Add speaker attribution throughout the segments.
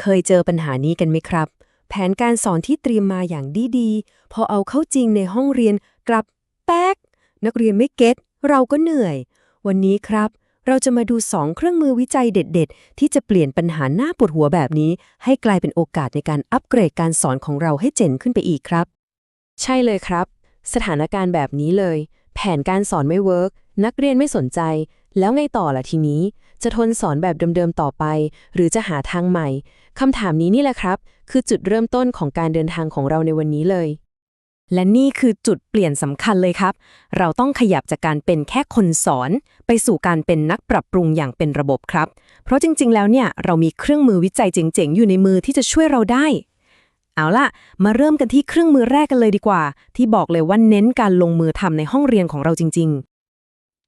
Speaker 1: เคยเจอปัญหานี้กันไหมครับ แผนการสอนที่เตรียมมาอย่างดีๆ พอเอาเข้าจริงในห้องเรียนกลับแป๊ก นักเรียนไม่เก็ตเราก็เหนื่อย วันนี้ครับ เราจะมาดู 2 เครื่องมือวิจัยเด็ด ๆ ที่จะเปลี่ยนปัญหาหน้าปวดหัวแบบนี้ ให้กลายเป็นโอกาสในการอัปเกรดการสอนของเราให้เจ๋งขึ้นไปอีกครับ ใช่เลยครับ สถานการณ์แบบนี้เลย แผนการสอนไม่เวิร์กนักเรียนไม่สนใจ แล้วไงต่อล่ะทีนี้ จะทนสอนแบบเดิมๆต่อไป หรือจะหาทางใหม่คำถามนี้นี่แหละครับ คือจุดเริ่มต้นของการเดินทางของเราในวันนี้เลย และนี่คือจุดเปลี่ยนสำคัญเลยครับ เราต้องขยับจากการเป็นแค่คนสอน ไปสู่การเป็นนักปรับปรุงอย่างเป็นระบบครับ เพราะจริง ๆ แล้วเนี่ยเรามีเครื่องมือวิจัยเจ๋งๆ อยู่ในมือที่จะช่วยเราได้เอาล่ะ มาเริ่มกันที่เครื่องมือแรกกันเลยดีกว่า ที่บอกเลยว่าเน้นการลงมือทำในห้องเรียนของเราจริงๆ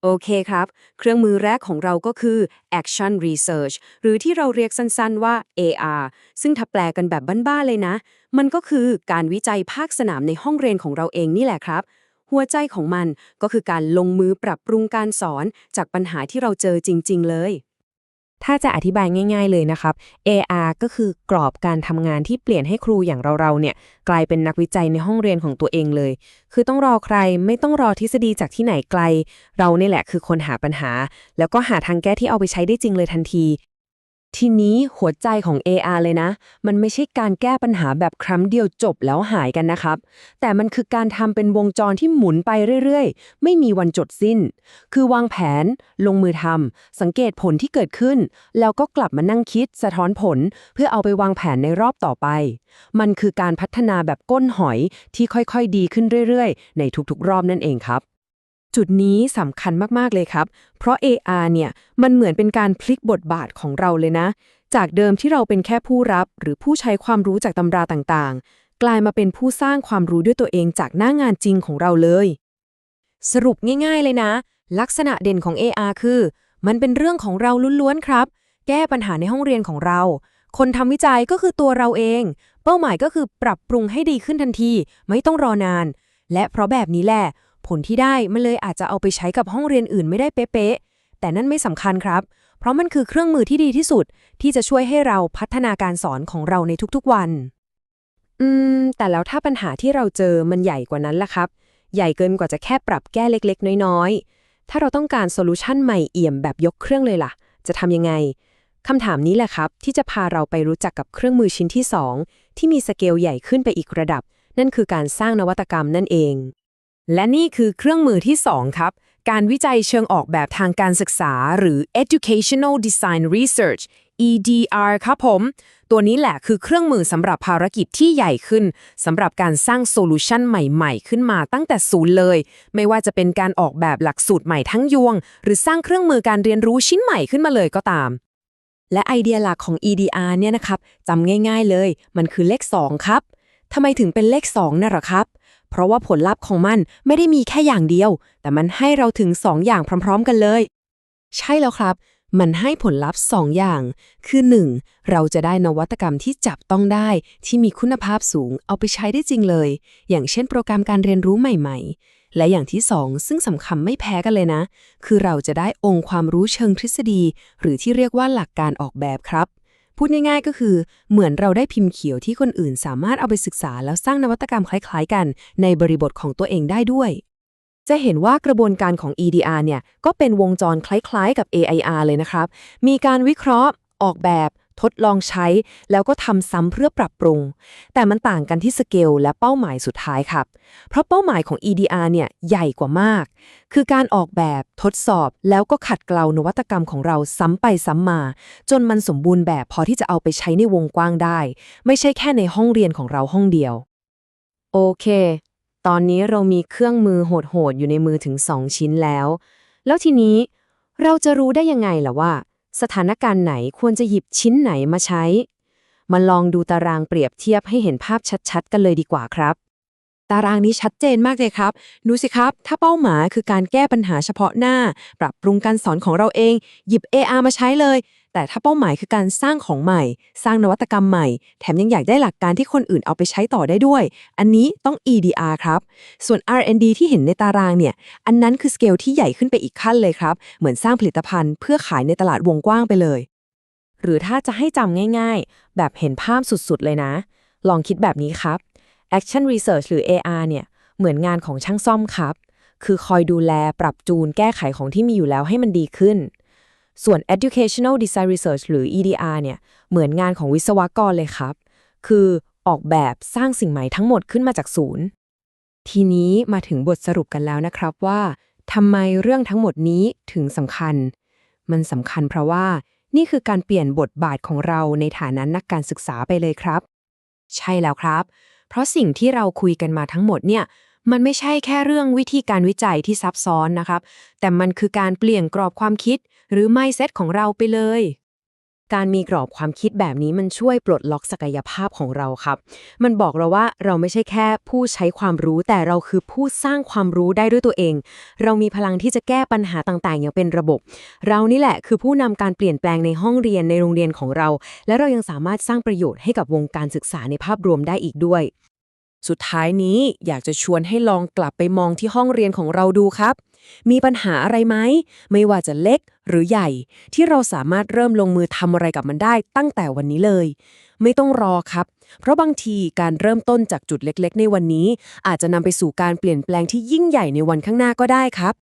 Speaker 1: โอเคครับ เครื่องมือแรกของเราก็คือ Action Research หรือที่เราเรียกสั้นๆว่า AR ซึ่งถ้าแปลกันแบบบ้านๆเลยนะ มันก็คือการวิจัยภาคสนามในห้องเรียนของเราเองนี่แหละครับ หัวใจของมันก็คือการลงมือปรับปรุงการสอนจากปัญหาที่เราเจอจริง ๆ เลย ถ้าจะอธิบายง่าย ๆเลยนะครับ AR ก็คือกรอบการทำงานที่เปลี่ยนให้ครูอย่างเราๆเนี่ย กลายเป็นนักวิจัยในห้องเรียนของตัวเองเลย คือต้องรอใครไม่ต้องรอทฤษฎีจากที่ไหนไกล เราเนี่ยแหละคือคนหาปัญหา แล้วก็หาทางแก้ที่เอาไปใช้ได้จริงเลยทันที ทีนี้หัวใจของ AR เลยนะ มันไม่ใช่การแก้ปัญหาแบบครั้งเดียวจบแล้วหายกันนะครับ แต่มันคือการทำเป็นวงจรที่หมุนไปเรื่อยๆ ไม่มีวันจดสิ้น คือวางแผน ลงมือทำสังเกตผลที่เกิดขึ้น แล้วก็กลับมานั่งคิดสะท้อนผล เพื่อเอาไปวางแผนในรอบต่อไป มันคือการพัฒนาแบบก้นหอยที่ค่อยๆ ดีขึ้นเรื่อยๆ ในทุกๆ รอบนั่นเองครับ จุดนี้สำคัญมาก ๆ เลยครับ เพราะ AR เนี่ย มันเหมือนเป็นการพลิกบทบาทของเราเลยนะ จากเดิมที่เราเป็นแค่ผู้รับ หรือผู้ใช้ความรู้จากตำราต่างๆ กลายมาเป็นผู้สร้างความรู้ด้วยตัวเองจากหน้างานจริงของเราเลย สรุปง่าย ๆ เลยนะ ลักษณะเด่นของ AR คือ มันเป็นเรื่องของเราล้วนๆครับ แก้ปัญหาในห้องเรียนของเรา คนทำวิจัยก็คือตัวเราเอง เป้าหมายก็คือปรับปรุงให้ดีขึ้นทันที ไม่ต้องรอนาน และเพราะแบบนี้แหละ ผลที่ได้มันเลยอาจจะเอาไปใช้กับห้องเรียนอื่นไม่ได้เป๊ะๆ แต่นั่นไม่สำคัญครับ เพราะมันคือเครื่องมือที่ดีที่สุด ที่จะช่วยให้เราพัฒนาการสอนของเราในทุกๆวัน อืม แต่แล้วถ้าปัญหาที่เราเจอมันใหญ่กว่านั้นล่ะครับ ใหญ่เกินกว่าจะแค่ปรับแก้เล็กๆ น้อยๆ ถ้าเราต้องการโซลูชันใหม่เอี่ยมแบบยกเครื่องเลยล่ะ จะทำยังไงคำถามนี้แหละครับ ที่จะพาเราไปรู้จักกับเครื่องมือชิ้นที่ 2 ที่มีสเกลใหญ่ขึ้นไปอีกระดับ นั่นคือการสร้างนวัตกรรมนั่นเอง และนี่คือเครื่องมือที่ 2 ครับ การวิจัยเชิงออกแบบทางการศึกษา หรือ educational design research EDR ครับผม ตัวนี้แหละคือเครื่องมือสำหรับภารกิจที่ใหญ่ขึ้นสำหรับการสร้างโซลูชันใหม่ๆ ขึ้นมาตั้งแต่ศูนย์เลย ไม่ว่าจะเป็นการออกแบบหลักสูตรใหม่ทั้งยวง หรือสร้างเครื่องมือการเรียนรู้ชิ้นใหม่ขึ้นมาเลยก็ตาม และไอเดียหลักของ EDR เนี่ยนะครับจำง่าย ๆเลย มันคือเลข 2 ครับทำไมถึงเป็นเลข2น่ะหรอครับ เพราะว่าผลลัพธ์ของมันไม่ได้มีแค่อย่างเดียว แต่มันให้เราถึง 2 อย่างพร้อม ๆ กันเลย ใช่แล้วครับ มันให้ผลลัพธ์ 2 อย่าง คือ 1. เราจะได้นวัตกรรมที่จับต้องได้ ที่มีคุณภาพสูงเอาไปใช้ได้จริงเลย อย่างเช่นโปรแกรมการเรียนรู้ใหม่ๆและอย่างที่ 2 ซึ่งสำคัญไม่แพ้กันเลยนะ คือเราจะได้องค์ความรู้เชิงทฤษฎี หรือที่เรียกว่าหลักการออกแบบครับ พูดง่ายๆก็คือ เหมือนเราได้พิมพ์เขียวที่คนอื่นสามารถเอาไปศึกษาแล้วสร้างนวัตกรรมคล้ายๆ กัน ในบริบทของตัวเองได้ด้วย จะเห็นว่ากระบวนการของ EDR เนี่ยก็เป็นวงจรคล้ายๆ กับ AIR เลยนะครับ มีการวิเคราะห์ ออกแบบ ทดลองใช้ แล้วก็ทำซ้ำเพื่อปรับปรุง แต่มันต่างกันที่สเกลและเป้าหมายสุดท้ายครับ เพราะเป้าหมายของ EDR เนี่ยใหญ่กว่ามาก คือการออกแบบทดสอบแล้วก็ขัดเกลานวัตกรรมของเราซ้ำไปซ้ำมา จนมันสมบูรณ์แบบพอที่จะเอาไปใช้ในวงกว้างได้ ไม่ใช่แค่ในห้องเรียนของเราห้องเดียว โอเค ตอนนี้เรามีเครื่องมือโหดๆอยู่ในมือถึง 2 ชิ้นแล้ว แล้วทีนี้เราจะรู้ได้ยังไงล่ะว่า สถานการณ์ไหนควรจะหยิบชิ้นไหนมาใช้ มาลองดูตารางเปรียบเทียบให้เห็นภาพชัดๆ กันเลยดีกว่าครับ ตารางนี้ชัดเจนมากเลยครับ ดูสิครับ ถ้าเป้าหมายคือการแก้ปัญหาเฉพาะหน้า ปรับปรุงการสอนของเราเอง หยิบ AR มาใช้เลย แต่ถ้าเป้าหมายคือการสร้างของใหม่ สร้างนวัตกรรมใหม่ แถมยังอยากได้หลักการที่คนอื่นเอาไปใช้ต่อได้ด้วย อันนี้ต้อง EDR ครับ ส่วน R&D ที่เห็นในตารางเนี่ย อันนั้นคือสเกลที่ใหญ่ขึ้นไปอีกขั้นเลยครับ เหมือนสร้างผลิตภัณฑ์เพื่อขายในตลาดวงกว้างไปเลย
Speaker 2: หรือถ้าจะให้จำง่าย ๆ แบบเห็นภาพสุดๆ เลยนะ ลองคิดแบบนี้ครับ Action Research หรือ AR เนี่ย เหมือนงานของช่างซ่อมครับ คือคอยดูแลปรับจูนแก้ไขของที่มีอยู่แล้วให้มันดีขึ้น ส่วน Educational Design Research หรือ EDR เนี่ย เหมือนงานของวิศวกรเลยครับ คือออกแบบสร้างสิ่งใหม่ทั้งหมดขึ้นมาจากศูนย์
Speaker 1: ทีนี้มาถึงบทสรุปกันแล้วนะครับว่าทำไมเรื่องทั้งหมดนี้ถึงสำคัญ มันสำคัญเพราะว่านี่คือการเปลี่ยนบทบาทของเราในฐานะนักการศึกษาไปเลยครับ ใช่แล้วครับ เพราะสิ่งที่เราคุยกันมาทั้งหมดเนี่ย มันไม่ใช่แค่เรื่องวิธีการวิจัยที่ซับซ้อนนะครับ แต่มันคือการเปลี่ยนกรอบความคิด หรือ mindset ของเราไปเลย การมีกรอบความคิดแบบนี้มันช่วยปลดล็อกศักยภาพของเราครับ มันบอกเราว่าเราไม่ใช่แค่ผู้ใช้ความรู้ แต่เราคือผู้สร้างความรู้ได้ด้วยตัวเอง เรามีพลังที่จะแก้ปัญหาต่างๆ อย่างเป็นระบบ เรานี่แหละคือผู้นำการเปลี่ยนแปลงในห้องเรียนในโรงเรียนของเรา และเรายังสามารถสร้างประโยชน์ให้กับวงการศึกษาในภาพรวมได้อีกด้วย
Speaker 2: สุดท้ายนี้อยากจะชวนให้ลองกลับไปมองที่ห้องเรียนของเราดูครับ มีปัญหาอะไรไหม ไม่ว่าจะเล็กหรือใหญ่ ที่เราสามารถเริ่มลงมือทำอะไรกับมันได้ตั้งแต่วันนี้เลย ไม่ต้องรอครับ เพราะบางทีการเริ่มต้นจากจุดเล็กๆ ในวันนี้ อาจจะนำไปสู่การเปลี่ยนแปลงที่ยิ่งใหญ่ในวันข้างหน้าก็ได้ครับ